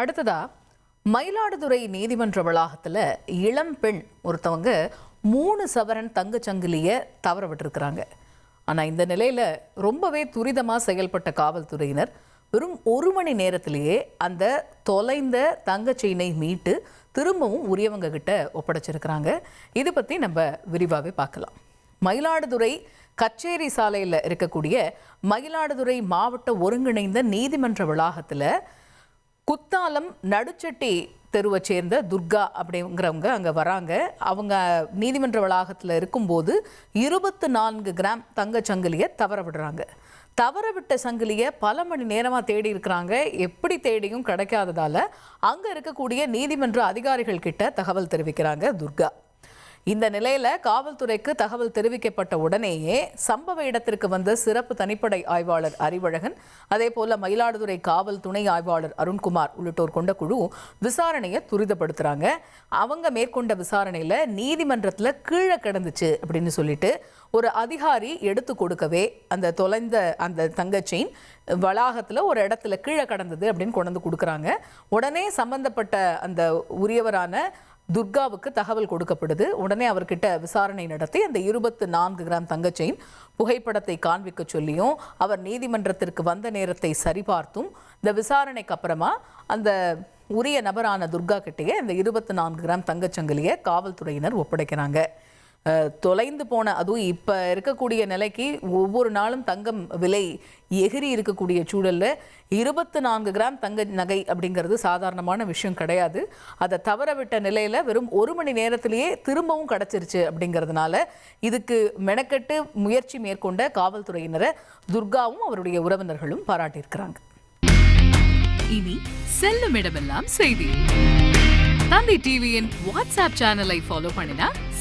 அடுத்ததா மயிலாடுதுறை நீதிமன்ற வளாகத்தில் இளம் பெண் ஒருத்தவங்க மூணு சவரன் தங்கச்சங்கிலியை தவற விட்டுருக்குறாங்க. ஆனால் இந்த நிலையில் ரொம்பவே துரிதமாக செயல்பட்ட காவல்துறையினர் வெறும் ஒரு மணி நேரத்திலேயே அந்த தொலைந்த தங்கச் செயினை மீட்டு திரும்பவும் உரியவங்க கிட்ட ஒப்படைச்சிருக்கிறாங்க. இதை பற்றி நம்ம விரிவாகவே பார்க்கலாம். மயிலாடுதுறை கச்சேரி சாலையில் இருக்கக்கூடிய மயிலாடுதுறை மாவட்ட ஒருங்கிணைந்த நீதிமன்ற வளாகத்தில் குத்தாலம் நடுச்சட்டி தெருவை சேர்ந்த துர்கா அப்படிங்கிறவங்க அங்கே வராங்க. அவங்க நீதிமன்ற வளாகத்தில் இருக்கும்போது இருபத்து நான்கு கிராம் தங்கச் சங்கிலியை தவற விடுறாங்க. தவற விட்ட சங்கிலியை பல மணி நேரமாக தேடி இருக்கிறாங்க. எப்படி தேடியும் கிடைக்காததால அங்கே இருக்கக்கூடிய நீதிமன்ற அதிகாரிகள் கிட்ட தகவல் தெரிவிக்கிறாங்க துர்கா. இந்த நிலையில் காவல்துறைக்கு தகவல் தெரிவிக்கப்பட்ட உடனேயே சம்பவ இடத்திற்கு வந்த சிறப்பு தனிப்படை ஆய்வாளர் அறிவழகன் அதே போல மயிலாடுதுறை காவல் துணை ஆய்வாளர் அருண்குமார் உள்ளிட்டோர் கொண்ட குழு விசாரணையை துரிதப்படுத்துகிறாங்க அவங்க மேற்கொண்ட விசாரணையில் நீதிமன்றத்தில் கீழே கிடந்துச்சு அப்படின்னு சொல்லிட்டு ஒரு அதிகாரி எடுத்து கொடுக்கவே அந்த தொலைந்த அந்த தங்கச்செயின் வளாகத்தில் ஒரு இடத்துல கீழே கடந்தது அப்படின்னு கொண்டு வந்து கொடுக்குறாங்க. உடனே சம்பந்தப்பட்ட அந்த உரியவரான துர்காவுக்கு தகவல் கொடுக்கப்படுது. உடனே அவர்கிட்ட விசாரணை நடத்தி அந்த இருபத்து நான்கு கிராம் தங்கச்செயின் புகைப்படத்தை காண்பிக்க சொல்லியும் அவர் நீதிமன்றத்திற்கு வந்த நேரத்தை சரிபார்த்தும் இந்த விசாரணைக்கு அப்புறமா அந்த உரிய நபரான துர்கா கிட்டேயே இந்த இருபத்து நான்கு கிராம் தங்கச்சங்கிலியை காவல்துறையினர் ஒப்படைக்கிறாங்க. தொலைந்து போன அதுவும் இப்போ இருக்கக்கூடிய நிலைக்கு ஒவ்வொரு நாளும் தங்கம் விலை எகிரி இருக்கக்கூடிய சூழலில் இருபத்து நான்கு கிராம் தங்க நகை அப்படிங்கிறது சாதாரணமான விஷயம் கிடையாது. அதை தவற விட்ட வெறும் ஒரு மணி நேரத்திலேயே திரும்பவும் கிடைச்சிருச்சு அப்படிங்கிறதுனால இதுக்கு மெனக்கெட்டு முயற்சி மேற்கொண்ட காவல்துறையினரை துர்காவும் அவருடைய உறவினர்களும் பாராட்டியிருக்கிறாங்க. இனி செல்லும் இடமெல்லாம் செய்தி. தந்தை டிவியின் வாட்ஸ்அப் சேனலை ஃபாலோ பண்ணினா